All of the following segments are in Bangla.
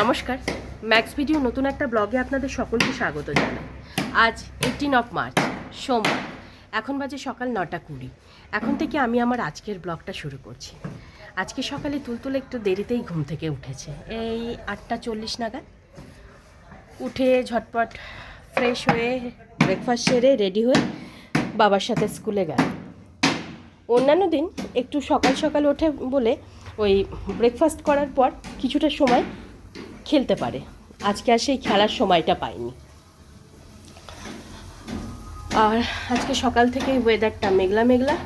নমস্কার। ম্যাক্স ভিডিও নতুন একটা ব্লগে আপনাদের সকলকে স্বাগত জানাই। আজ এইটিন অফ মার্চ সোমবার। এখন বাজে সকাল নটা কুড়ি। এখন থেকে আমি আমার আজকের ব্লগটা শুরু করছি। আজকে সকালে তুলতুলে একটু দেরিতেই ঘুম থেকে উঠেছে। এই আটটা চল্লিশ নাগাদ উঠে ঝটপট ফ্রেশ হয়ে ব্রেকফাস্ট সেরে রেডি হয়ে বাবার সাথে স্কুলে গেল অন্যান্য দিন একটু সকাল সকাল ওঠে বলে ওই ব্রেকফাস্ট করার পর কিছুটা সময় খেলতে পারে। আজকে আর সেই খেলার সময়টা পাইনি। আর আজকে সকাল থেকে ওয়েদারটা মেঘলা মেঘলা।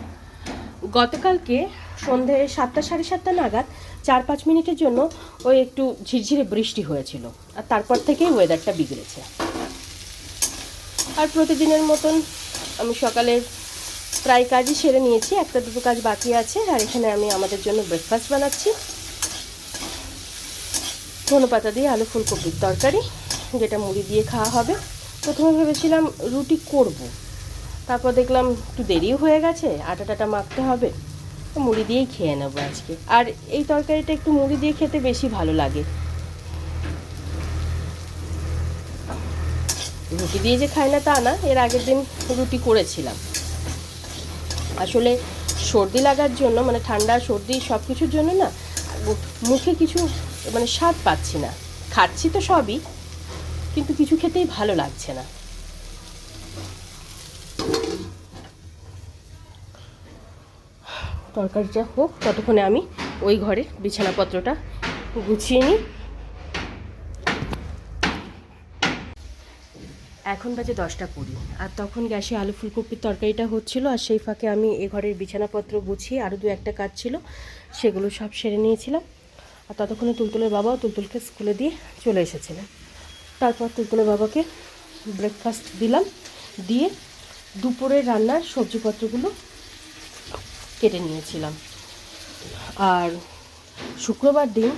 গতকালকে সন্ধে সাতটা, সাড়ে সাতটা নাগাদ চার, পাঁচ মিনিটের জন্য ওই একটু ঝিরঝিরে বৃষ্টি হয়েছিল। আর তারপর থেকেই ওয়েদারটা বিগড়েছে। আর প্রতিদিনের মতন আমি সকালের প্রায় কাজই সেরে নিয়েছি। একটা দুটো কাজ বাকি আছে। আর এখানে আমি আমাদের জন্য ব্রেকফাস্ট বানাচ্ছি। ধনে পাতা দিয়ে আলু ফুলকপির তরকারি, যেটা মুড়ি দিয়ে খাওয়া হবে। প্রথমে ভেবেছিলাম রুটি করব। তারপর দেখলাম একটু দেরিও হয়ে গেছে আটা টাটা মাখতে হবে মুড়ি দিয়েই খেয়ে নেব আজকে। আর এই তরকারিটা একটু মুড়ি দিয়ে খেতে বেশি ভালো লাগে। রুটি দিয়ে যে খাই না তা না, এর আগের দিন রুটি করেছিলাম। আসলে সর্দি লাগার জন্য মানে ঠান্ডা, সর্দি সব কিছুর জন্য না, মুখে কিছু মানে স্বাদ পাচ্ছি না। খাচ্ছি তো সবই, কিন্তু কিছু খেতেই ভালো লাগছে না। তরকারিটা হোক, ততক্ষণে আমি ওই ঘরে বিছানাপত্রটা গুছিয়ে নিই। এখন বাজে দশটা কুড়ি, আর তখন গ্যাসে আলু ফুলকপির তরকারিটা হচ্ছিল, আর সেই ফাঁকে আমি এ ঘরের বিছানাপত্র গুছিয়ে আরও দু একটা কাজ ছিল, সেগুলো সব সেরে নিয়েছিলাম। আর ততক্ষণে তুলতুলের বাবাও তুলতুলকে স্কুলে দিয়ে চলে এসেছিলেন তারপর তুলতুলের বাবাকে ব্রেকফাস্ট দিলাম, দিয়ে দুপুরের রান্নার সবজিপত্রগুলো কেটে নিয়েছিলাম। আর শুক্রবার দিন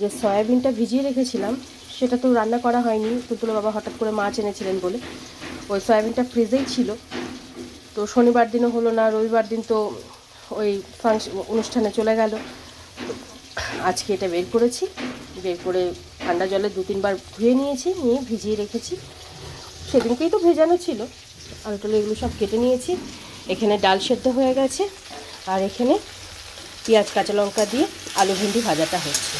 যে সয়াবিনটা ভিজিয়ে রেখেছিলাম, সেটা তো রান্না করা হয়নি। তুলতুলো বাবা হঠাৎ করে মাছ এনেছিলেন বলে। ওই সয়াবিনটা ফ্রিজেই ছিল। তো শনিবার দিনও হলো না, রবিবার দিন তো ওই ফাংশন অনুষ্ঠানে চলে গেল। আজকে এটা বের করেছি। বের করে ঠান্ডা জলে দু তিনবার ধুয়ে নিয়েছি, নিয়ে ভিজিয়ে রেখেছি। সেদিনকেই তো ভেজানো ছিল। আলু টালু এগুলো সব কেটে নিয়েছি। এখানে ডাল সেদ্ধ হয়ে গেছে। আর এখানে পেঁয়াজ, কাঁচা লঙ্কা দিয়ে আলু ভেন্ডি ভাজাটা হচ্ছে।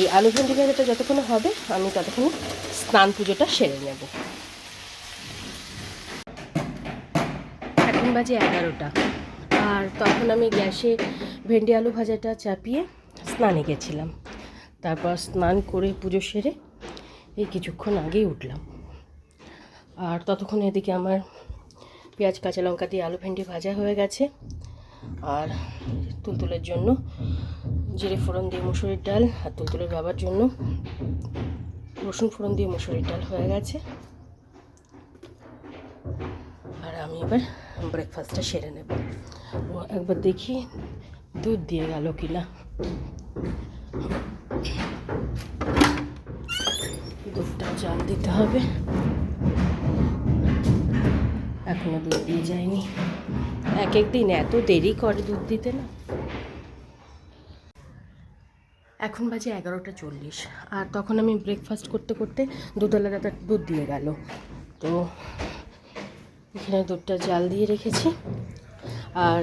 এই আলু ভেন্ডি ভাজাটা যতক্ষণ হবে, আমি ততক্ষণ স্নান পুজোটা সেরে নেব। এখন বাজে এগারোটা। আর তখন আমি গ্যাসে ভেন্ডি আলু ভাজাটা চাপিয়ে স্নানে গেছিলাম। তারপর স্নান করে পুজো সেরে এই কিছুক্ষণ আগেই উঠলাম। আর ততক্ষণ এদিকে আমার পেঁয়াজ, কাঁচা লঙ্কা দিয়ে আলু ভেন্ডি ভাজা হয়ে গেছে। আর তুলতুলের জন্য জিরে ফোড়ন দিয়ে মুসুরির ডাল আর তুলতুলের বাবার জন্য রসুন ফোড়ন দিয়ে মুসুরির ডাল হয়ে গেছে। আর আমি এবার ব্রেকফাস্টটা সেরে নেব। ও, একবার দেখি দুধ দিয়ে গেল কিনা। দুধটা জাল দিতে হবে। এখনও দুধ দিয়ে যায়নি। এক এক দিন এত দেরি করে দুধ দিতে না। এখন বাজে এগারোটা চল্লিশ, আর তখন আমি ব্রেকফাস্ট করতে করতে দুধওয়ালা দাদা দুধ দিয়ে গেল। তো এখানে দুধটা জাল দিয়ে রেখেছি। আর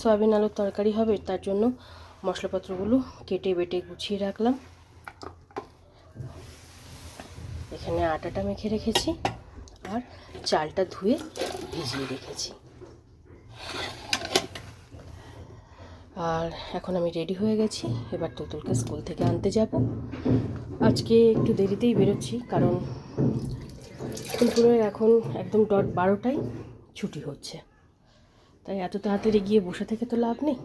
সয়াবিন আলুর তরকারি হবে, তার জন্য মশলাপত্রগুলো কেটে বেটে গুছিয়ে রাখলাম। এখানে আটাটা মেখে রেখেছি আর চালটা ধুয়ে ভিজিয়ে রেখেছি। আর এখন আমি রেডি হয়ে গেছি, এবার তুতুলকে স্কুল থেকে আনতে যাব। আজকে একটু দেরিতেই বেরোচ্ছি, কারণ তুলতুলের এখন একদম ডট বারোটায় ছুটি হচ্ছে। তাই এত তাড়াতাড়ি গিয়ে বসে থেকে তো লাভ নেই।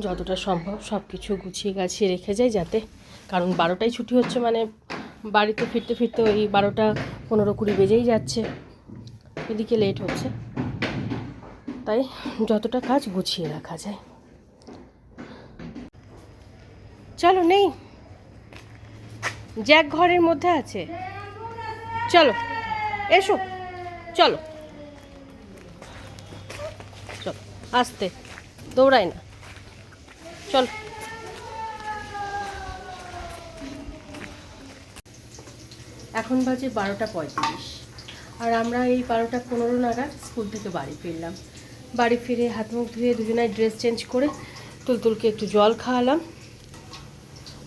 যতটা সম্ভব সব কিছু গুছিয়ে গাছিয়ে রেখে যাই যাতে। কারণ বারোটায় ছুটি হচ্ছে মানে বাড়িতে ফিরতে ফিরতে ওই বারোটা পনেরো কুড়ি বেজেই যাচ্ছে। এদিকে লেট হচ্ছে। তাই যতটা কাজ গুছিয়ে রাখা যায়। চলো, নেই। জ্যাক ঘরের মধ্যে আছে। চলো, এসো, চলো। চলো, আসতে, দৌড়াই না। চল। এখন বাজে বারোটা পঁয়ত্রিশ, আর আমরা এই বারোটা পনেরো নাগাদ স্কুল থেকে বাড়ি ফিরলাম। বাড়ি ফিরে হাত মুখ ধুয়ে দুজনায় ড্রেস চেঞ্জ করে তুলতুলকে একটু জল খাওয়ালাম।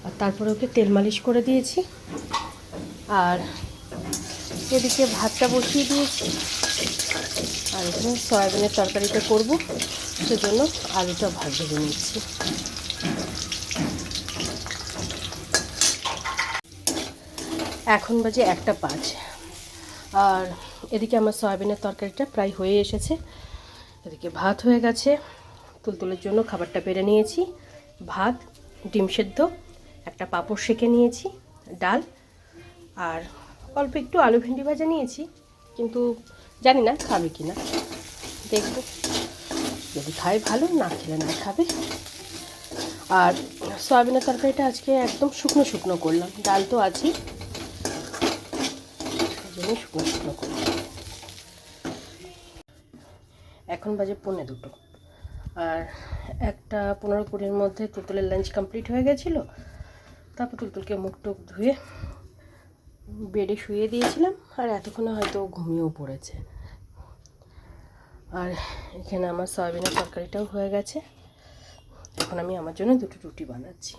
আর তারপরে ওকে তেল মালিশ করে দিয়েছি। আর এদিকে ভাতটা বসিয়ে দিয়েছি। আর এখানে সয়াবিনের তরকারিটা করব। সেজন্য আলুটা ভাত ভেজে নিচ্ছি। এখন বাজে একটা পাঁচ। আর এদিকে আমার সয়াবিনের তরকারিটা প্রায় হয়ে এসেছে। এদিকে ভাত হয়ে গেছে। তুলতুলের জন্য খাবারটা বেড়ে নিয়েছি। ভাত, ডিম সেদ্ধ একটা পাঁপড় সেঁকে নিয়েছি, ডাল, আর অল্প একটু আলু ভেন্ডি ভাজা নিয়েছি, কিন্তু জানি না খাবে কি না দেখব যদি খায় ভালো, না খেলে না খাবে। আর সয়াবিনের তরকারিটা আজকে একদম শুকনো শুকনো করলাম, ডাল তো জন্য শুকনো শুকনো করলাম। এখন বাজে পৌনে দুটো। আর একটা পনেরো কুড়ির মধ্যে তুলতুলের লাঞ্চ কমপ্লিট হয়ে গেছিল তারপর তুলতুলকে মুখ টুক ধুয়ে বেডে শুয়ে দিয়েছিলাম, আর এতক্ষণে হয়তো ঘুমিয়েও পড়েছে। আর এখানে আমার সয়াবিনের তরকারিটাও হয়ে গেছে। এখন আমি আমার জন্য দুটো রুটি বানাচ্ছি।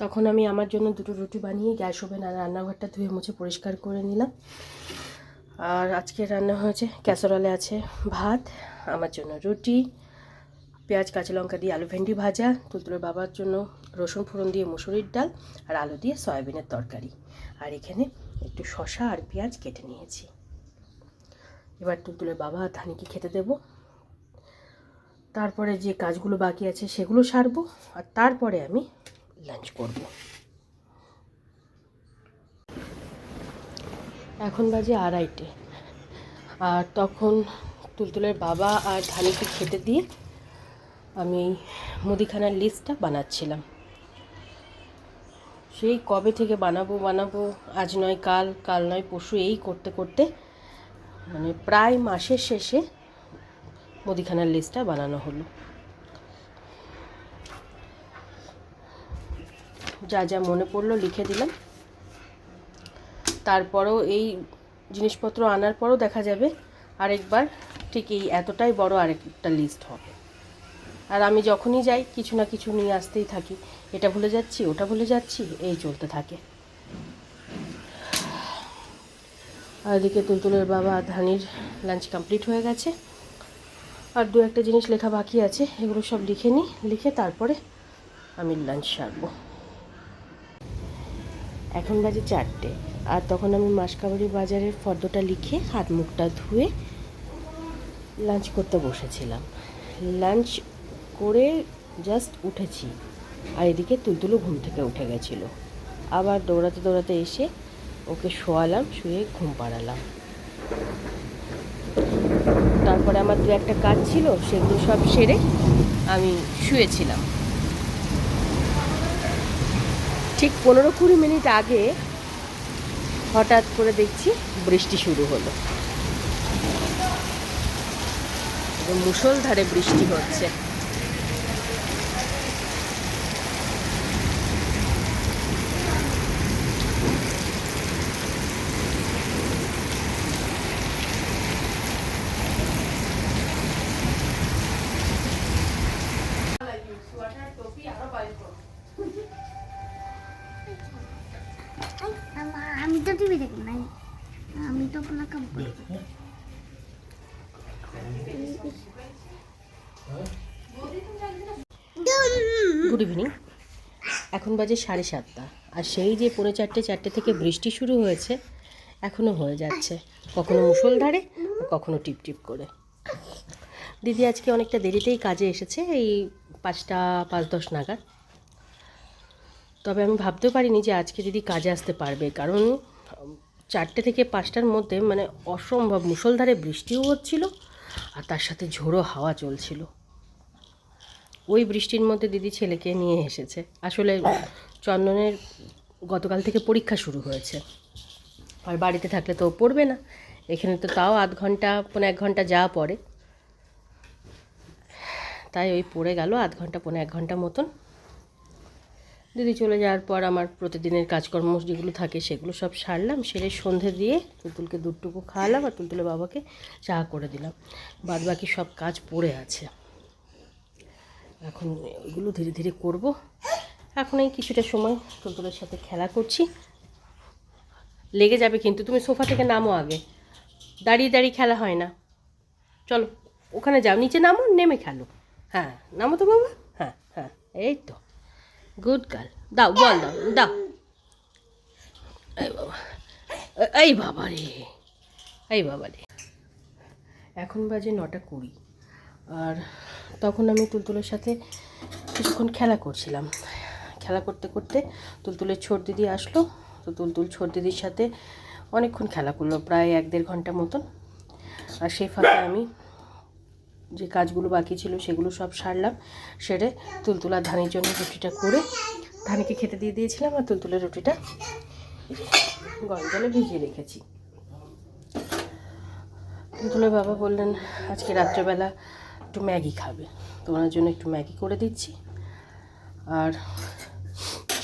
তখন আমি আমার জন্য দুটো রুটি বানিয়ে গ্যাস ওভেন আর রান্নাঘরটা ধুয়ে মুছে পরিষ্কার করে নিলাম। আর আজকে রান্না হয়েছে, ক্যাসারলে আছে ভাত, আমার জন্য রুটি পেঁয়াজ, কাঁচা লঙ্কা দিয়ে আলু ভেন্ডি ভাজা তুলতুলের বাবার জন্য রসুন ফোড়ন দিয়ে মুসুরির ডাল আর আলু দিয়ে সয়াবিনের তরকারি। আর এখানে একটু শশা আর পেঁয়াজ কেটে নিয়েছি। এবার তুলতুলের বাবা আর ধানিকে খেতে দেব। তারপরে যে কাজগুলো বাকি আছে সেগুলো সারবো আর তারপরে আমি লাঞ্চ করব। এখন বাজে আড়াইটে। আর তখন তুলতুলের বাবা আর ধানিকে খেতে দিয়ে আমি মুদিখানার লিস্টটা বানাচ্ছিলাম। সেই কবে থেকে বানাবো বানাবো, আজ নয় কাল কাল নয় পরশু, এই করতে করতে মানে প্রায় মাসের শেষে মুদিখানার লিস্টটা বানানো হলো। যা যা মনে পড়ল লিখে দিলাম। তারপরেও এই জিনিসপত্র আনার পরও দেখা যাবে, আরেকবার ঠিক এই এতটাই বড় আরেকটা লিস্ট হবে। আর আমি যখনই যাই, কিছু না কিছু নিয়ে আসতেই থাকি। এটা ভুলে যাচ্ছি, ওটা ভুলে যাচ্ছি, এই চলতে থাকে। আর এদিকে তুলতুলের বাবা ধানির লাঞ্চ কমপ্লিট হয়ে গেছে। আর দু একটা জিনিস লেখা বাকি আছে, এগুলো সব লিখে নিই, লিখে তারপরে আমি লাঞ্চ সারবো। এখন বাজে চারটে, আর তখন আমি মাসকাবাড়ি বাজারের ফর্দটা লিখে হাত মুখটা ধুয়ে লাঞ্চ করতে বসেছিলাম। লাঞ্চ করে জাস্ট উঠেছি। আর এদিকে তুলতুলু ঘুম থেকে উঠে গেছিল। আবার দৌড়াতে দৌড়াতে এসে ওকে শোয়ালাম, শুয়ে ঘুম পাড়ালাম। তারপরে আমার দু একটা কাজ ছিল, সেগুলো সব সেরে আমি শুয়েছিলাম। ঠিক পনেরো কুড়ি মিনিট আগে হঠাৎ করে দেখছি বৃষ্টি শুরু হলো। মুষলধারে বৃষ্টি হচ্ছে। টিভি দেখি নাই আমি তো করি গুড ইভিনিং এখন বাজে সাড়ে সাতটা, আর সেই যে পৌনে চারটে চারটে থেকে বৃষ্টি শুরু হয়েছে এখনও হয়ে যাচ্ছে। কখনো মুষলধারে আর কখনো টিপ টিপ করে। দিদি আজকে অনেকটা দেরিতেই কাজে এসেছে, এই পাঁচটা, পাঁচ দশ নাগাদ। তবে আমি ভাবতেও পারিনি যে আজকে দিদি কাজে আসতে পারবে, কারণ চারটে থেকে পাঁচটার মধ্যে মানে অসম্ভব মুষলধারে বৃষ্টিও হচ্ছিল আর তার সাথে ঝোড়ো হাওয়া চলছিল। ওই বৃষ্টির মধ্যে দিদি ছেলেকে নিয়ে এসেছে। আসলে চন্দনের গতকাল থেকে পরীক্ষা শুরু হয়েছে। আর বাড়িতে থাকলে তো পড়বে না। এখানে তো তাও আধ ঘণ্টা পনেরো এক ঘণ্টা যা পড়ে। তাই ওই পড়ে গেল আধ ঘণ্টা পনেরো এক ঘণ্টা মতন। দিদি চলে যাওয়ার পর আমার প্রতিদিনের কাজকর্ম যেগুলো থাকে সেগুলো সব সারলাম, সেরে সন্ধে দিয়ে তুলতুলকে দুধটুকু খাওয়ালাম আর তুলতুলের বাবাকে চা করে দিলাম। বাদ বাকি সব কাজ পড়ে আছে। এখন ওইগুলো ধীরে ধীরে করব। এখন এই কিছুটা সময় তুলতুলের সাথে খেলা করছি। লেগে যাবে কিন্তু, তুমি সোফা থেকে নামো আগে। দাঁড়িয়ে দাঁড়িয়ে খেলা হয় না। চলো, ওখানে যাও, নিচে নামো, নেমে খেলো। হ্যাঁ নামো তো বাবা। হ্যাঁ হ্যাঁ এই তো। গুড গার্ল দাও, বল দাও দাও। এই বাবা এই বাবা রে, এই বাবা রে। এখন বাজে নটা কুড়ি, আর তখন আমি তুলতুলের সাথে কিছুক্ষণ খেলা করছিলাম। খেলা করতে করতে তুলতুলের ছোট দিদি আসলো, তো তুলতুল ছোট দিদির সাথে অনেকক্ষণ খেলা করল, প্রায় এক দেড় ঘণ্টা মতন। আর সেই ফাঁকে আমি যে কাজগুলো বাকি ছিল সেগুলো সব সারলাম, সেরে তুলতুলা ধানের জন্য রুটিটা করে ধানিকে খেতে দিয়ে দিয়েছিলাম আর তুলতুলের রুটিটা গরম জলে ভিজিয়ে রেখেছি। তুলতুলের বাবা বললেন, আজকে রাত্রেবেলা একটু ম্যাগি খাবে তো ওনার জন্য একটু ম্যাগি করে দিচ্ছি। আর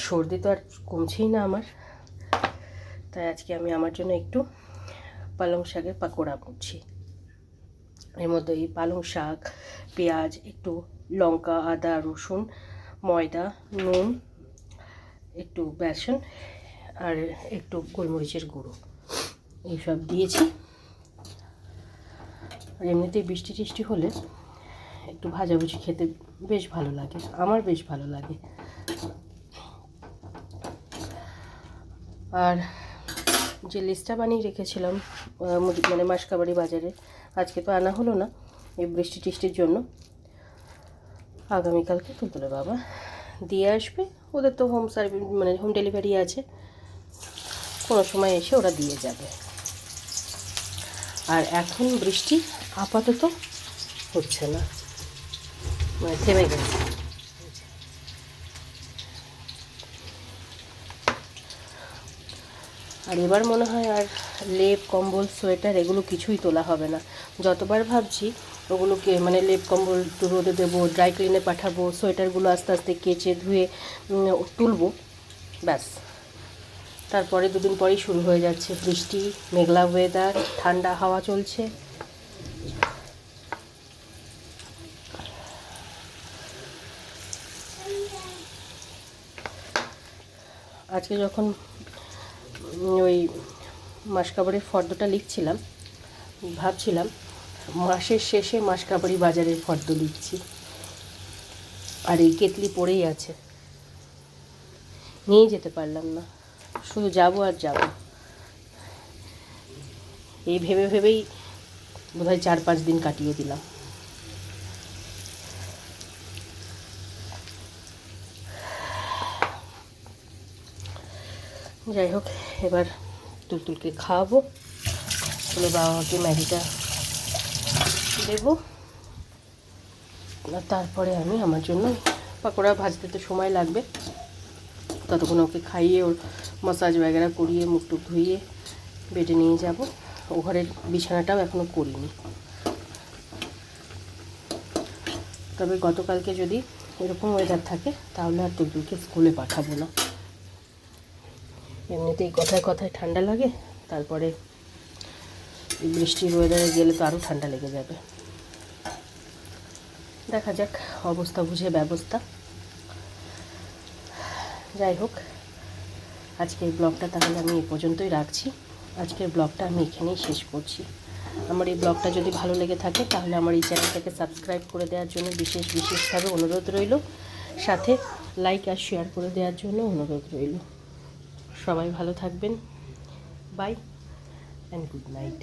সর্দি তো আর কমছেই না আমার, তাই আজকে আমি আমার জন্য একটু পালং শাকের পাকোড়া করছি এর মধ্যে এই পালং শাক, পেঁয়াজ, একটু লঙ্কা, আদা, রসুন, ময়দা, নুন, একটু বেসন আর একটু গোলমরিচের গুঁড়ো। এইসব দিয়েছি। আর এমনিতেই বৃষ্টি টিষ্টি হলে একটু ভাজাভুজি খেতে বেশ ভালো লাগে, আমার বেশ ভালো লাগে। আর যে লিস্টটা বানিয়ে রেখেছিলাম মানে মাসকাবাড়ি বাজারে আজকে তো আনা হলো না এই বৃষ্টি টিষ্টির জন্য। আগামীকালকে তুলতুলে বাবা দিয়ে আসবে। ওদের তো হোম সার্ভিস মানে হোম ডেলিভারি আছে। কোনো সময় এসে ওরা দিয়ে যাবে। আর এখন বৃষ্টি আপাতত হচ্ছে না। মানে থেমে গেছে। আর এবার মনে হয় আর লেপ, কম্বল, সোয়েটার এগুলো কিছুই তোলা হবে না। যতবার ভাবছি, ওগুলোকে মানে লেপ কম্বল একটু রোদে দেবো ড্রাই ক্লিনে পাঠাবো সোয়েটারগুলো আস্তে আস্তে কেচে ধুয়ে তুলবো, ব্যাস। তারপরে দুদিন পরেই শুরু হয়ে যাচ্ছে বৃষ্টি, মেঘলা ওয়েদার ঠান্ডা হাওয়া চলছে। আজকে যখন ওই মাসকাবাড়ির ফর্দটা লিখছিলাম, ভাবছিলাম মাসের শেষে মাসকাবাড়ি বাজারের ফর্দ লিখছি আর এই কেতলি পড়েই আছে। নিয়ে যেতে পারলাম না। শুধু যাব আর যাব। এই ভেবে ভেবেই বোধহয় চার পাঁচ দিন কাটিয়ে দিলাম। যাই হোক, এবার তুলতুলকে খাওয়াবো। বাবা বাবাকে ম্যাগিটা দেব। তারপরে আমি আমার জন্য পাকোড়া ভাজতে তো সময় লাগবে। ততক্ষণ ওকে খাইয়ে ওর মাসাজ ব্যাগেরা করিয়ে, মুখ টুক ধুইয়ে বেডে নিয়ে যাব। ও ঘরের বিছানাটাও এখনও করিনি। তবে গতকালকে যদি এরকম ওয়েদার থাকে, তাহলে আর টুকটুকে স্কুলে পাঠাবো না। এমনিতেই কথায় কথায় ঠান্ডা লাগে, তারপরে বৃষ্টির ওয়েদারে গেলে তো আরও ঠান্ডা লেগে যাবে। দেখা যাক, অবস্থা বুঝে ব্যবস্থা। যাই হোক, আজকের ব্লগটা তাহলে আমি এ পর্যন্তই রাখছি। আজকের ব্লগটা আমি এখানেই শেষ করছি। আমার এই ব্লগটা যদি ভালো লেগে থাকে, তাহলে আমার এই চ্যানেলটাকে সাবস্ক্রাইব করে দেওয়ার জন্য বিশেষ বিশেষভাবে অনুরোধ রইল। সাথে লাইক আর শেয়ার করে দেওয়ার জন্য অনুরোধ রইল। সবাই ভালো থাকবেন। By and good night